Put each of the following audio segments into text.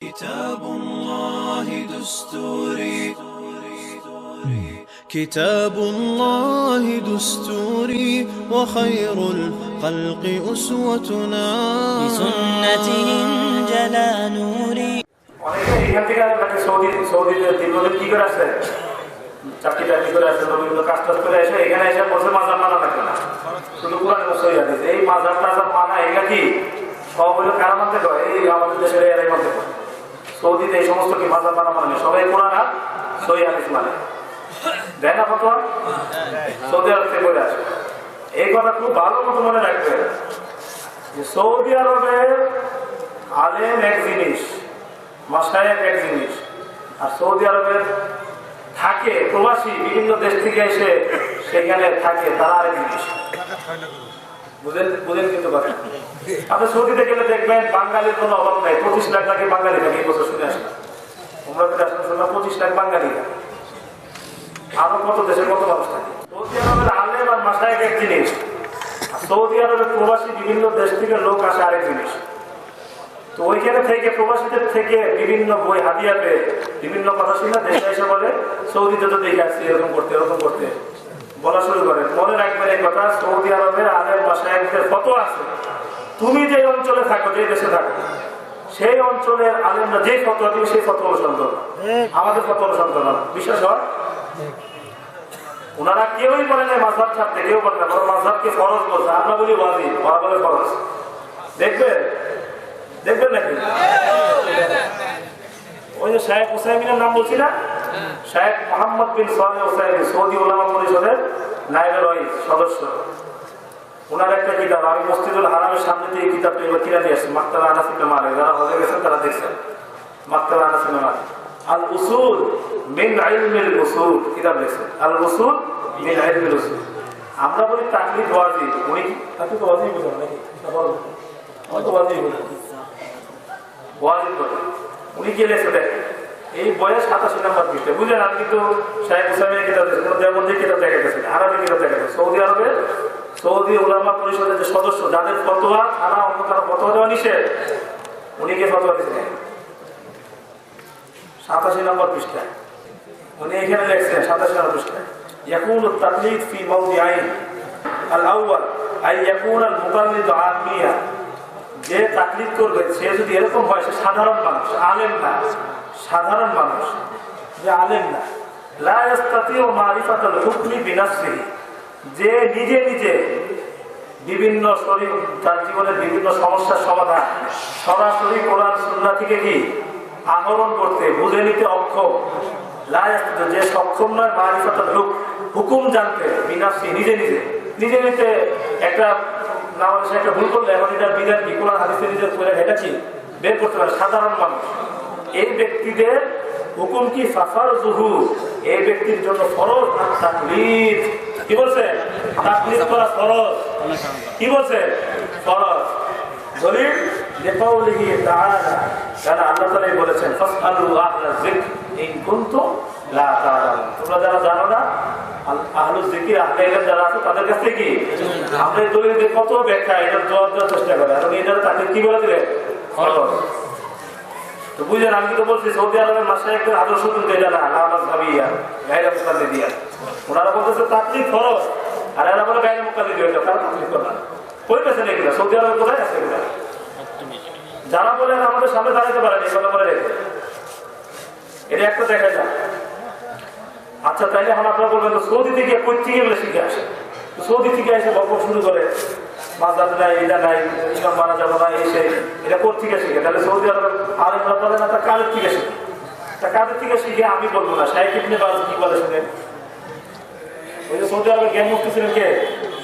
كتاب الله دستوري كتاب الله دستوري وخير الخلق أسوتنا بسنته انجلى نوري অনেকে এখান থেকে নাকি সৌদি সৌদিতে দীর্ঘদিন কি করে আসছে চাকরি টাকরি করে আসছে বিভিন্ন কাজ টাজ করে এসে এখানে এসে বসে মাজার মানা থাকে না শুধু কোরআন সই হাদিস এই মাজার টাজার মানা এগুলা কি সব হলো কারা মানতে কয় এই আমাদের দেশের এরাই মানতে কয় সৌদিতে এই সমস্ত কি মাজার মানা মানে সবাই কোরআন আর সই হাদিস মানে। দেয় না ফটোয়া সৌদি আরব থেকে করে আসে। এই কথা খুব ভালো মতো মনে রাখবে যে সৌদি আরবের আলেম এক জিনিস মাসায়েক এক জিনিস। আর সৌদি আরবের থাকে প্রবাসী বিভিন্ন দেশ থেকে এসে সেখানে থাকে, তারা আরেক জিনিস। সৌদিতে গেলে দেখবেন বাঙালির কোনো অভাব নাই। পঁচিশ লাখ নাকি বাঙালি থাকে, এই শুনে আসেন। তোমরা তো আসলে শুনলাম পঁচিশ লাখ বাঙালি। আরও কত দেশের কত মানুষ সৌদি আরবের আলেম আর মাসায়েক এক জিনিস। সৌদি আরবের প্রবাসী বিভিন্ন দেশ থেকে লোক আসে আরেক জিনিস। তো ওইখানে থেকে, প্রবাসীদের থেকে বিভিন্ন বই পেয়ে বিভিন্ন কথা শুনে দেশে এসে বলে, সৌদিতে তো দেখে আসছি এরকম করতে এরকম করতে। বলা শুরু করে। মনে রাখবেন এই কথা, সৌদি আরবের আলেম মাসায়কদের কত আছে। তুমি যে অঞ্চলে থাকো যে দেশে থাকো, সেই অঞ্চলের আলেমরা যে ফতোয়া দিবে, সেই অনুসরণ করো আমাদের অনুসরণ করো না। বিশ্বাস হয়? ওনারা কেউই বলে না মাঝহাব ছাড়তে, কেউ বলে না। বড় মাঝহাবকে ফরজ বলছে। আমরা বলি ওয়াজিব। ওরা বলে ফরজ। দেখবে দেখবেন নাকি? ওই যে সাহেব হুসাইমিনের নাম বলছি না? শাহেখ মোহাম্মদ বিন সোহানি সৌদি ওলামা পরিষদের নাইবের সদস্য। ওনার একটা কিতাব, আমি মসজিদুল হারামের সামনে দিয়ে কিতাবটা কিনে নিয়ে আসছি মাক্তালা আনাসিনে মারে যারা হজে গেছেন, তারা দেখছেন। মাক্তালা আনাসিনে মারে আল উসুল মিন আইলমিল উসুল, কিতাব লিখছেন। আল উসুল মিন আইলমিল উসুল। আমরা বলি তাকলিদ ওয়াজিব উনি কি? তাকলিদ ওয়াজিব নাকি? তো ওয়াজিব বুঝি ওয়াজিব বলে উনি কি লেখে দেখেন এই বয়স সাতাশি নাম্বার পৃষ্ঠে বুঝলেন আমি কিন্তু শাহেব হুসাইনের কিতাব দেখছি কোনো দেবন্দি কিতাব দেখা গেছে না, আরবি কিতাব দেখা গেছে সৌদি আরবে সৌদি উলামা পরিষদের যে সদস্য যাদের ফতোয়া তারা অন্য কারো ফতোয়া দেওয়া নিষেধ উনি কে ফতোয়া দিয়েছিলেন সাতাশি নম্বর পৃষ্ঠায় উনি এখানে লিখছেন সাতাশি নম্বর পৃষ্ঠায় يكون التقليد في موضعين الأول أن يكون المقلد عاميا যে তাকলিদ করবে, সে যদি এরকম হয়, সে সাধারণ মানুষ, আলেম না। সাধারণ মানুষ, যে আলেম না। যে নিজে নিজে বিভিন্ন শরীর, তার জীবনের বিভিন্ন সমস্যার সমাধান, সরাসরি কোরআন থেকে কি আহরণ করতে, বুঝে নিতে অক্ষম? যে সক্ষম নয়, মারিফাতুল হুক হুকুম জানতে বিনাফসি নিজে নিজে। নিজে নিজে একটা না হলে সে ভুল করলে, এখন এটা বিধান কি? কোরআন, হাদিসে নিজের করে কি বের করতে পারে সাধারণ মানুষ। এই ব্যক্তিদের হুকুম কি? সাফার জুহু এই ব্যক্তির জন্য ফরজ কি বলছে? করা ফরজ। কি বলছে? ফরজ। দলিল তাআলা কারণ আল্লাহ বলেছেন, ফাসআলু আহলা যিকর, ইন কুনতুম তোমরা যারা জানো না, আল- আহলু আহলে যারা আছে, তাদের কাছ থেকে কত ব্যাখ্যা, এটা জবাব দেওয়ার চেষ্টা করে এখন এটা কি বলে দিলে ফরজ। তো বুঝলেন, আমি কিন্তু বলছি, সৌদি আরবের মাসে একটা আদর্শ কিন্তু এটা না আলামাজ ভাবিয়া গাইরা তাকলিফ ফরজ। আর এরা বলে গাইরা মুকাদ্দি দিয়ে এটা কারণ তাকলিফ করবে না কই না সৌদি আরবে কোথায় আছে এগুলা? যারা বলেন আমাদের সামনে দাঁড়াতে পারেন কথা বলে এটা একটা দেখা যায় আচ্ছা তাইলে এখন আপনারা বলবেন তো সৌদি থেকে কই থেকে এগুলো শিখে আসে। সৌদি থেকে এসে গল্প শুরু করে নাই এটা নাই ইমাম মারা যাব না এই সেই এটা কোর থেকে শিখে। তাহলে সৌদি আরবের আলেমরা বলে না থেকে শিখে? তা কাদের থেকে শিখে আমি বলব না। শাহেক ইবনে বাজ কি বলে শুনে ওই যে সৌদি আরবের জ্ঞান মুফতি ছিলেন কে?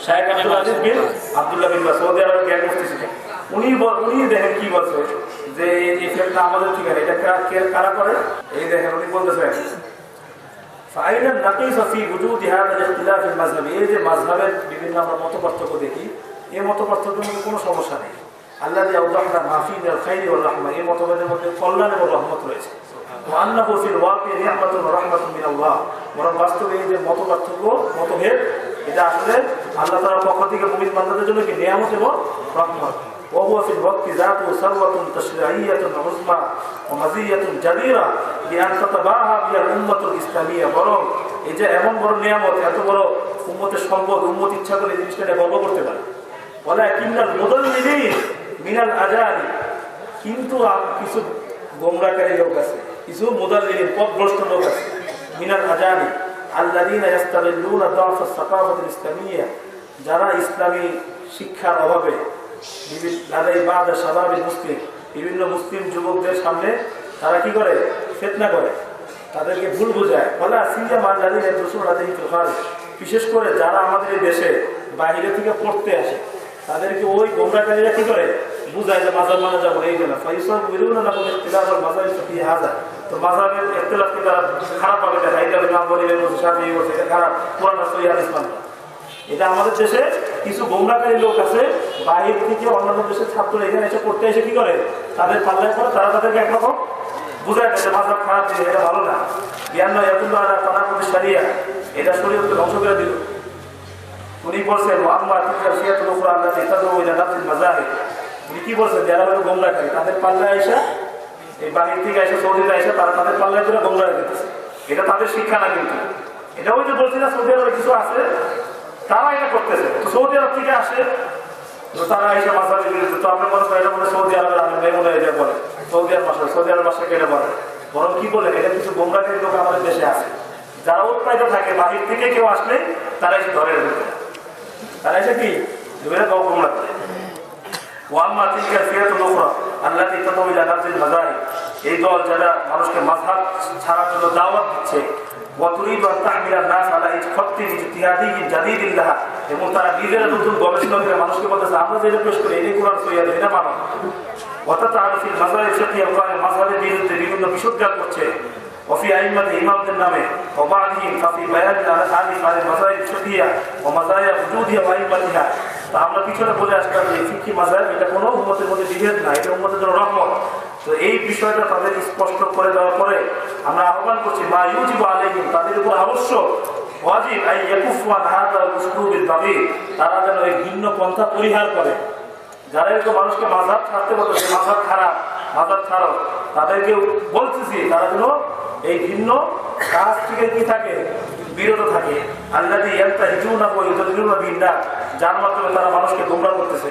শাহেক আব্দুল আজিজ বিন আব্দুল্লাহ বিন বাজ সৌদি আরবের জ্ঞান মুফতি ছিলেন। উনি উনি দেখেন কি বলছে যে এই ইফেক্টটা আমাদের ঠিক আছে এটা কারা করে? এই দেখেন উনি বলতেছেন ফাইনাল নাকিস ফি যে বিভিন্ন আমরা মত পার্থক্য দেখি, এই মত পার্থক্যের মধ্যে কোনো সমস্যা নেই। আল্লাহ যে আউদাহনা মাফি খাইরি ওয়াল রাহমা, এই মধ্যে কল্যাণ এবং রহমত রয়েছে। ওয়ান্নাহু ফিল ওয়াকি নিয়ামাতুন ওয়া রাহমাতুন মিনাল্লাহ। বরং বাস্তবে এই যে মত পার্থক্য মতভেদ, এটা আসলে আল্লাহ তাআলার পক্ষ থেকে মুমিন বান্দাদের জন্য কি নিয়ামত এবং রহমত। وهو في الوقت ذاته ثروة تشريعية عظمى ومزية جديرة بأن تتباهى بها الأمة الإسلامية বরং এই যে এমন বড় নিয়ামত এত বড় উম্মতের সম্পদ উম্মত ইচ্ছা করে এই জিনিসটা নিয়ে গর্ব করতে পারে বলে কিন্নাল মুদল্লিদিন মিনাল আজাদি কিন্তু আ- কিছু গোমরাকারী লোক আছে কিছু মুদাল্লিদিন পথভ্রষ্ট লোক আছে মিনাল আজাদি আল্লাদিন ইয়াস্তাগিল্লুনা দাফ আস-সাকাফাতিল ইসলামিয়্যা যারা ইসলামী শিক্ষার অভাবে সাবাবিল মুসলিম, বিভিন্ন মুসলিম যুবকদের সামনে তারা কি করে? ফেতনা করে। তাদেরকে ভুল বোঝায়। বলে সিরিয়া আদিন বিশেষ করে যারা আমাদের দেশে বাইরে থেকে পড়তে আসে, তাদেরকে ওই গোমরাকারীরা কি করে? বুঝায় যে মাজার মানে যাব এই জন্য খারাপ এটা খারাপ। এটা আমাদের দেশে কিছু গোমরাকারী লোক আছে, বাহির থেকে অন্যান্য দেশের ছাত্ররা এখানে এসে পড়তে এসে কি করে? তাদের পাল্লায় করে তারা তাদেরকে একরকম বুঝায় খারাপ এটা ভালো না। জ্ঞান নয় তারা প্রতি সারিয়া এটা ধ্বংস করে দিল। উনি বলছেন তিনটা উপর আল্লাহ মাজাহিদ উনি কি বলছেন? যারা হলো গোমরাকারী, তাদের পাল্লায় এসে, এই বাহির থেকে এসে সৌদিতে এসে তারা তাদের পাল্লায় করে গোমরা দিতেছে এটা তাদের শিক্ষা না কিন্তু। এটা ওই যে বলছি না সৌদি আরবে কিছু আছে তারা এটা করতেছে। সৌদি আরব থেকে আসে তারা এসে মাসাজের বিরুদ্ধে তো আপনি মনে করেন এটা মনে সৌদি আরবের আমি মেয়ে মনে হয় এটা বলে। সৌদি আরব ভাষা সৌদি আরব ভাষাকে এটা বলে। বরং কি বলে, এটা কিছু গোমরাকের লোক আমাদের দেশে আছে। যারা উৎপাদিত থাকে, বাহির থেকে কেউ আসলে তারা এসে ধরে রেখে তারা এসে কি? ধরে গোমরা ওয়াম্মা তিলকা উখরা আল্লাতী তাদউ ইলা নাফসিল মাযাহিব এই দল যারা মানুষকে মাযহাব ছাড়ার জন্য দাওয়াত দিচ্ছে ওয়া তুরিদু আন তাহমিলা নাস আলা ইজতিহাদি ইজতিহাদি জাদিদিন লাহা এবং তারা নিজেরা নতুন গবেষণা করে মানুষকে বলতেছে আমরা যেটা পেশ করি এই কোরআন সহিহ এটা মানো অর্থাৎ আরো ফিল মাযহাব ফিকিহ কোরআনের মাযহাবের বিরুদ্ধে বিভিন্ন বিশুদ্ধার করছে وفي أئمة إمام النامه وبعضهم ففي بيان الأحاديث عن المذاهب الفقهية ومزايا وجودها وأئمتها তা আমরা পিছনে বলে আসলাম যে ফিকি মাজার এটা কোনো উন্মতের মধ্যে বিভেদ না এটা উন্মতের জন্য রহমত তো এই বিষয়টা তাদের স্পষ্ট করে দেওয়ার পরে আমরা আহ্বান করছি, মা ইউজিব আলাইহিম তাদের উপর আবশ্যক ওয়াজিব, আই ইয়াকুফু আন উসলুবিল বাগি তারা যেন এই ভিন্ন পন্থা পরিহার করে। যারা এরকম মানুষকে মাঝাব ছাড়তে বলতেছে মাঝাব খারাপ মাঝাব ছাড়ো তাদেরকে বলতেছি, তারা যেন এই ভিন্ন কাজ থেকে কি থাকে, বিরত থাকে। আল্লাহ একটা হিজু না বই হিজু না বিন্দা যার মাধ্যমে তারা মানুষকে গোমরা করতেছে।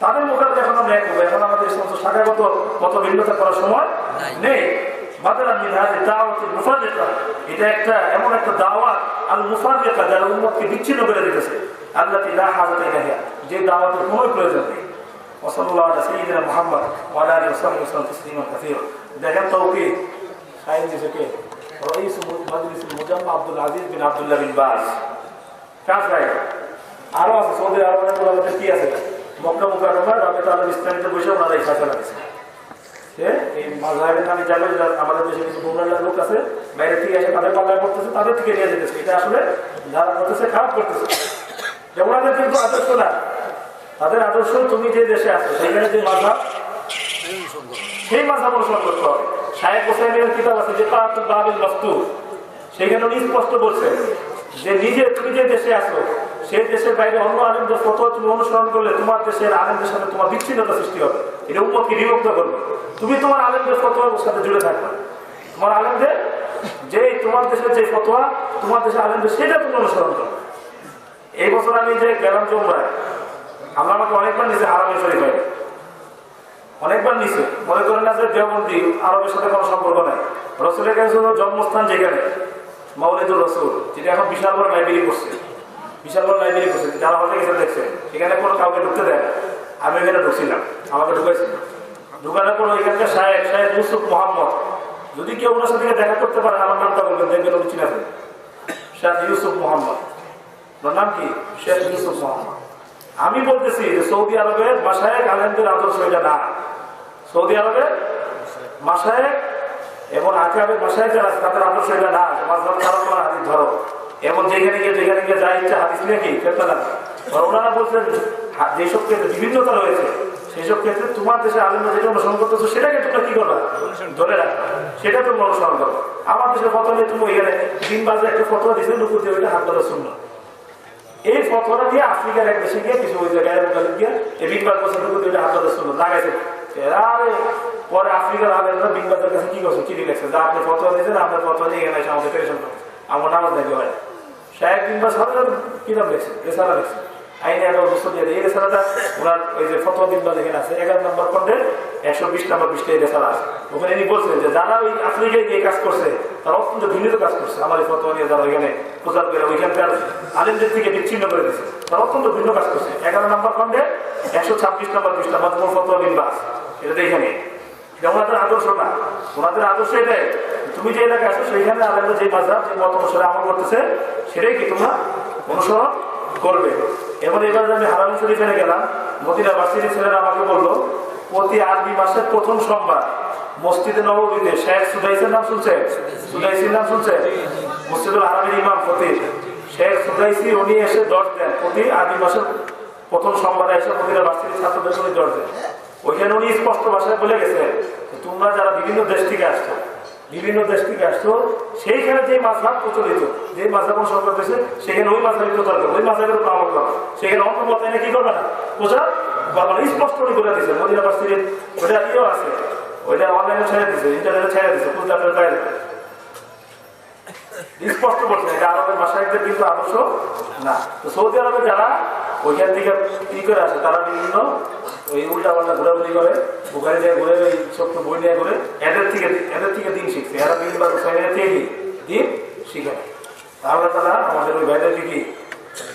তাদের মোকাবিলা এখন আমরা আমাদের সমস্ত শাখাগত মত ভিন্নতা করার সময় নেই। এটা একটা এমন একটা দাওয়াত আল মুফারেকা যে দাওয়াতের কোনো প্রয়োজন নেই। وصلى الله على سيدنا محمد وعلى اله وصحبه وسلم تسليما كثيرا دعم توقيت خاين جزاكيه رئيس আরও আছে সৌদি আরবের কি আছে? মক্কা মুকাররমা রাবে তাআলা ইসলামিতে বসে ওনারা এই দিয়েছে এই লোক আছে, বাইরে তাদের তাদের আসলে খারাপ করতেছে। আদর্শ না। তাদের আদর্শ তুমি যে দেশে সেখানে যে সেই আছে যে মফতুর সেখানে স্পষ্ট বলছেন যে নিজে, তুমি যে দেশে আছো সেই দেশের বাইরে অন্য আলেমদের ফটো তুমি অনুসরণ করলে তোমার দেশের আলেমদের সাথে তোমার বিচ্ছিন্নতা সৃষ্টি হবে। এটা উম্মতকে বিভক্ত করবে। তুমি তোমার আলেমদের ফটোয়ার সাথে জুড়ে থাকবে। তোমার আলেমদের যে তোমার দেশের যে ফতোয়া, তোমার দেশের আলেমদের সেটা তুমি অনুসরণ করবে। এই বছর আমি যে গেলাম জমরায় আমরা আমাকে অনেকবার নিচে হারামে শরীফ হয় অনেকবার নিচে। মনে করেন না যে দেওবন্দি আরবের সাথে কোনো সম্পর্ক নাই। রসুলের কাছে জন্মস্থান যেখানে মাউলিদুর রসুল, যেটা এখন বিশাল বড় লাইব্রেরি করছে বিশাল লাইব্রেরি করছে যারা হতে গেছে, দেখছে। এখানে কোনো কাউকে ঢুকতে দেয় আমি এখানে ঢুকছিলাম, আমাকে ঢুকাইছিল ঢুকানোর পর এখানকার সাহেব সাহেব ইউসুফ মোহাম্মদ, যদি কেউ ওনার সাথে দেখা করতে পারেন আমার নামটা বলবেন, দেখবেন উনি চিনাবেন শেখ ইউসুফ মোহাম্মদ। ওনার নাম কি? শেখ ইউসুফ মোহাম্মদ। আমি বলতেছি যে সৌদি আরবের বাসায় আলেমদের আদর্শ এটা না সৌদি আরবে মাসায় এবং আকাবের মাসায় যারা তাদের আদর্শ এটা না হাদিস ধরো। এবং যেখানে গিয়ে যেখানে গিয়ে যা ইচ্ছা হাদিস ওনারা বলছেন যেসব ক্ষেত্রে বিভিন্নতা রয়েছে, সেসব ক্ষেত্রে তোমার আলমরা যেটা অনুসরণ করতেছো, সেটাকে তোমরা কি ধরে সেটা তোমরা অনুসরণ আমার দেশের ফটো নিয়ে তুমি দিন বাজে একটা ফটো দিয়েছে নুকুর দিয়ে ওইটা হাত ধরে শুনলো এই ফটোটা দিয়ে আফ্রিকার এক দেশে গিয়ে কিছু ওই জায়গায় গিয়ে এই বছর নুকুর দিয়ে হাত ধরে শুনলো লাগাইছে পরে আফ্রিকার কাছে কি করছে? চিঠি লেখছে। যে আপনি ফটো দিয়েছেন, আপনার ফটো নিয়ে এখানে এসে আমাদের আমার নামাজ দেখে হয় শাহেক বিংবাদ সাথে কিতাব লেখছে? রেসালা লেখছে। আইনে এগারো বছর দিয়ে এই রেসালাটা ওনার ওই যে ফটো বিংবাদ এখানে আছে। এগারো নম্বর খন্ডের একশো বিশ নম্বর বিশটা এই রেসালা আছে। ওখানে ইনি বলছেন যে, যারা ওই আফ্রিকায় গিয়ে কাজ করছে, তারা অত্যন্ত ঘৃণিত কাজ করছে। আমার এই ফটো নিয়ে যারা ওইখানে প্রচার করে ওইখানকার আলেমদের থেকে বিচ্ছিন্ন করে দিচ্ছে তারা অত্যন্ত ভিন্ন কাজ করছে। এগারো নম্বর খন্ডে একশো ছাব্বিশ নম্বর বিশটা মতমূল ফটো বিংবাদ এটা তো এখানে। এটা ওনাদের আদর্শ না। ওনাদের আদর্শ এটাই। তুমি যে এলাকায় আছো, সেইখানে আলেমরা যে মাঝাব যে মত অনুসারে আমল করতেছে, সেটাই কি তোমরা অনুসরণ করবে? এবং এবার আমি হারাম শরীফে গেলাম। মদিনা বাসির ছেলেরা আমাকে বলল, প্রতি আরবি মাসের প্রথম সোমবার মসজিদে নবমীতে শেখ সুদাইসের নাম শুনছে? সুদাইসির নাম শুনছে? মসজিদুল আরবির ইমাম প্রতি। শেখ সুদাইসি, উনি এসে দশ দেন। প্রতি আরবি মাসের প্রথম সোমবারে এসে মদিনা বাসির ছাত্রদের সঙ্গে দশ দেন। ওইখানে উনি স্পষ্ট ভাষায় বলে গেছে তোমরা যারা বিভিন্ন দেশ থেকে আসছো বিভিন্ন দেশ থেকে আসছো সেইখানে যে মাঝহাব প্রচলিত যে মাঝহাব অনুসরণ করতেছে সেখানে ওই মাঝহাবই প্রচার করো ওই মাঝহাবের উপর আমল করো। সেখানে অন্য মত এনে কি করবে না? প্রচার করবে না স্পষ্ট করে দিছে, মদিনা বাসির ওইটা ইয়েও আছে? ওইটা অনলাইনে ছেড়ে দিছে ইন্টারনেটে ছেড়ে আপনার পাই দেবে স্পষ্ট করছে এটা আরবের মাসায়কদের কিন্তু আদর্শ না। তো সৌদি আরবে যারা ওইখান থেকে ই করে আসে, তারা বিভিন্ন ওই উল্টা পাল্টা ঘোরাঘুরি করে, ওখানে নিয়ে ঘুরে ওই ছোট্ট বই নিয়ে ঘুরে, এদের থেকে এদের থেকে দিন শিখছে। এরা দিন বা সাইনের থেকে দিন শিখে। তাহলে তারা আমাদের ওই ভাইদেরকে দিকে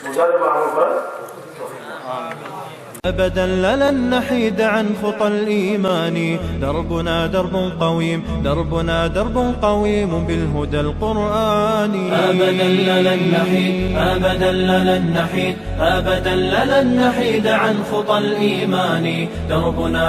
বোঝার বা আমার করার أبدا لن نحيد عن خطى الإيمان. دربنا درب قويم دربنا درب قويم بالهدى القرآني أبدا لن نحيد أبدا لن نحيد أبدا لن نحيد عن خطى الإيمان. دربنا